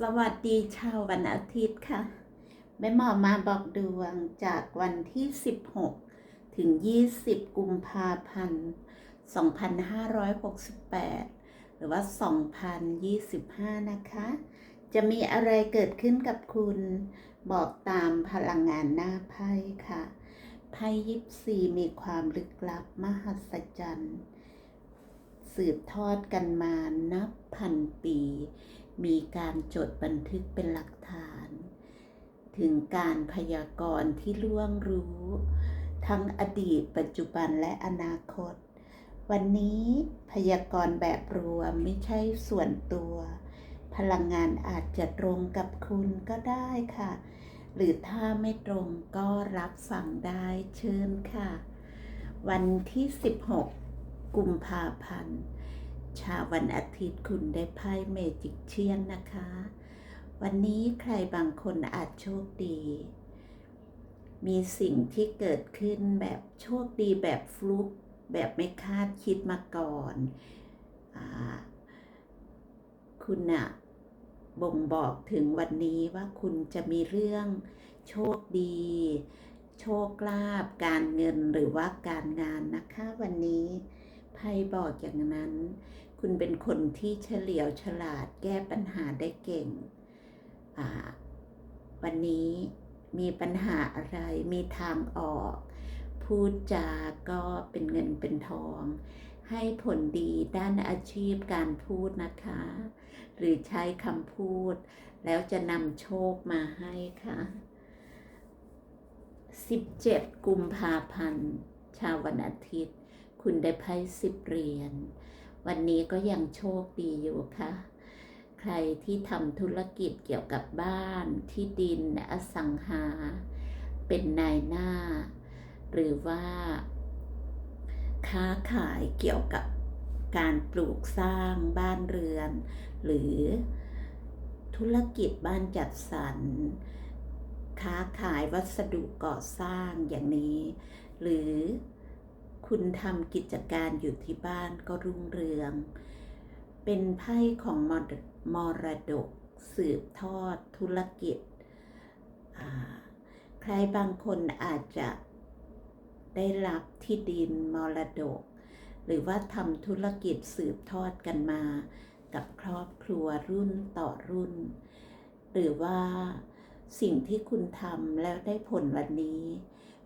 สวัสดีชาววันอาทิตย์ค่ะ แม่หมอมาบอกดวงจากวันที่ 16 ถึง 20 กุมภาพันธ์ 2568 หรือว่า 2025 นะคะ จะมีอะไรเกิดขึ้นกับคุณ บอกตามพลังงานหน้าไพ่ค่ะ ไพ่ยิปซีมีความลึกลับมหัศจรรย์ สืบทอดกันมานับพันปี มีการจดบันทึกเป็นหลักฐาน ถึงการพยากรณ์ที่ล่วงรู้ ทั้งอดีตปัจจุบันและอนาคต วันนี้พยากรณ์แบบรวมไม่ใช่ส่วนตัว พลังงานอาจจะตรงกับคุณก็ได้ค่ะ หรือถ้าไม่ตรงก็รับฟังได้เชิญค่ะ วันที่ 16 กุมภาพันธ์ ชาววันอาทิตย์คุณได้ไพ่เมจิกเชียนนะคะ วันนี้ใครบางคนอาจโชคดี มีสิ่งที่เกิดขึ้นแบบโชคดีแบบฟลุกแบบไม่คาดคิดมาก่อนอคุณอะบ่งบอกถึงวันนี้ว่าคุณจะมีเรื่องโชคดี โชคลาภการเงินหรือว่าการงานนะคะวันนี้ ไพ่บอกอย่างนั้น คุณเป็นคนที่เฉลียวฉลาดแก้ปัญหาได้เก่ง วันนี้มีปัญหาอะไรมีทางออก พูดจาก็เป็นเงินเป็นทอง ให้ผลดีด้านอาชีพการพูดนะคะ หรือใช้คำพูด แล้วจะนำโชคมาให้ค่ะ 17 กุมภาพันธ์ ชาววันอาทิตย์ คุณได้ไพ่สิบเหรียญ วันนี้ก็ยังโชคดีอยู่ค่ะ ใครที่ทำธุรกิจเกี่ยวกับบ้านที่ดินอสังหา เป็นนายหน้า หรือว่า ค้าขายเกี่ยวกับการปลูกสร้างบ้านเรือน หรือธุรกิจบ้านจัดสรร ค้าขายวัสดุก่อสร้างอย่างนี้ หรือ คุณทำกิจการอยู่ที่บ้านก็รุ่งเรือง เป็นไพ่ของมรมรดก สืบทอดธุรกิจ ใครบางคนอาจจะได้รับที่ดินมรดก หรือว่าทำธุรกิจสืบทอดกันมา กับครอบครัวรุ่นต่อรุ่น หรือว่าสิ่งที่คุณทำแล้วได้ผลวันนี้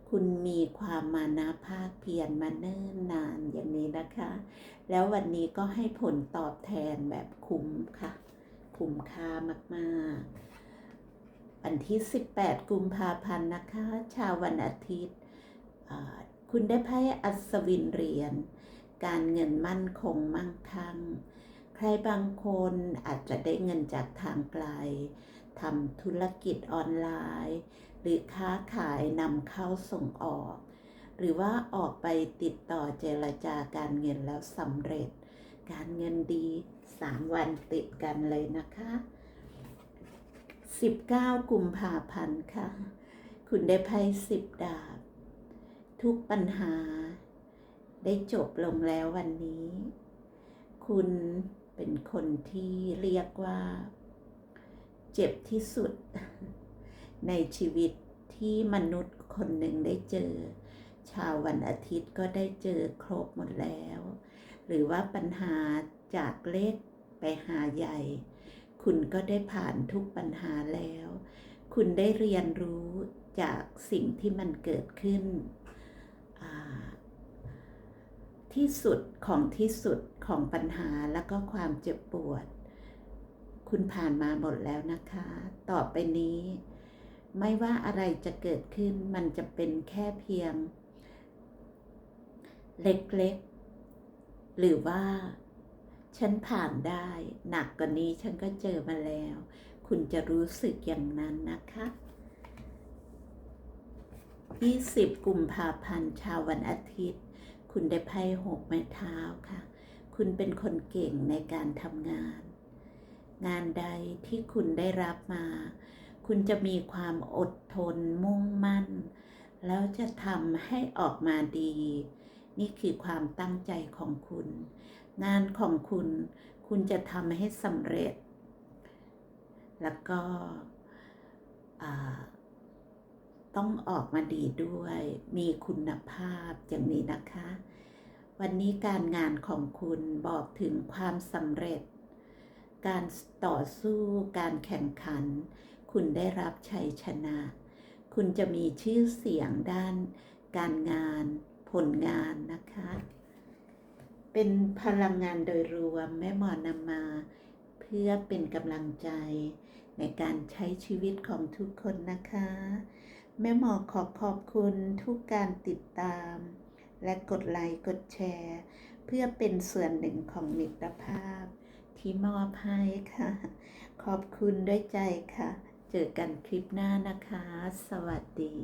คุณมีความมานะภาคเพียรมาเนิ่นนานอย่างนี้นะคะ แล้ววันนี้ก็ให้ผลตอบแทนแบบคุ้มค่ะ คุ้มค่ามากๆ วันที่ 18 กุมภาพันธ์นะคะ ชาววันอาทิตย์ คุณได้ไพ่อัศวินเหรียญการเงินมั่นคงมั่งคั่ง ใครบางคนอาจจะได้เงินจากทางไกลทำธุรกิจออนไลน์ หรือค้าขายนำเข้าส่งออก หรือว่าออกไปติดต่อเจรจาการเงินแล้วสำเร็จ การเงินดี 3 วันติดกันเลยนะคะ 19 กุมภาพันธ์ค่ะ คุณได้ไพ่สิบดาบ ทุกปัญหา ได้จบลงแล้ววันนี้ คุณ เป็นคนที่เรียกว่า เจ็บที่สุด ในชีวิตที่มนุษย์คนหนึ่งได้เจอ ชาววันอาทิตย์ก็ได้เจอครบหมดแล้ว หรือว่าปัญหาจากเล็กไปหาใหญ่ คุณก็ได้ผ่านทุกปัญหาแล้ว คุณได้เรียนรู้จากสิ่งที่มันเกิดขึ้นอ่า ที่สุดของที่สุดของปัญหาแล้วก็ความเจ็บปวด คุณผ่านมาหมดแล้วนะคะ ต่อไปนี้ ไม่ว่าอะไรจะเกิดขึ้นมันจะเป็นแค่เพียง เล็กๆ หรือว่า ฉันผ่านได้ หนักกว่านี้ฉันก็เจอมาแล้ว คุณจะรู้สึกอย่างนั้นนะคะ20 กุมภาพันธ์ชาววันอาทิตย์ คุณได้ไพ่หกไม้เท้าค่ะ คุณเป็นคนเก่งในการทำงาน งานใดที่คุณได้รับมา คุณจะมีความอดทนมุ่งมั่น แล้วจะทำให้ออกมาดี นี่คือความตั้งใจของคุณ งานของคุณ คุณจะทำให้สำเร็จ แล้วก็ ต้องออกมาดีด้วย มีคุณภาพอย่างนี้นะคะ วันนี้การงานของคุณบอกถึงความสำเร็จ การต่อสู้การแข่งขัน คุณได้รับชัยชนะ คุณจะมีชื่อเสียงด้านการงานผลงานนะคะ เป็นพลังงานโดยรวมแม่หมอนำมา เพื่อเป็นกำลังใจในการใช้ชีวิตของทุกคนนะคะ แม่หมอขอขอบคุณทุกการติดตาม และกดไลค์กดแชร์ เพื่อเป็นส่วนหนึ่งของมิตรภาพ ที่มอบให้ค่ะ ขอบคุณด้วยใจค่ะ เจอกันคลิปหน้านะคะ สวัสดี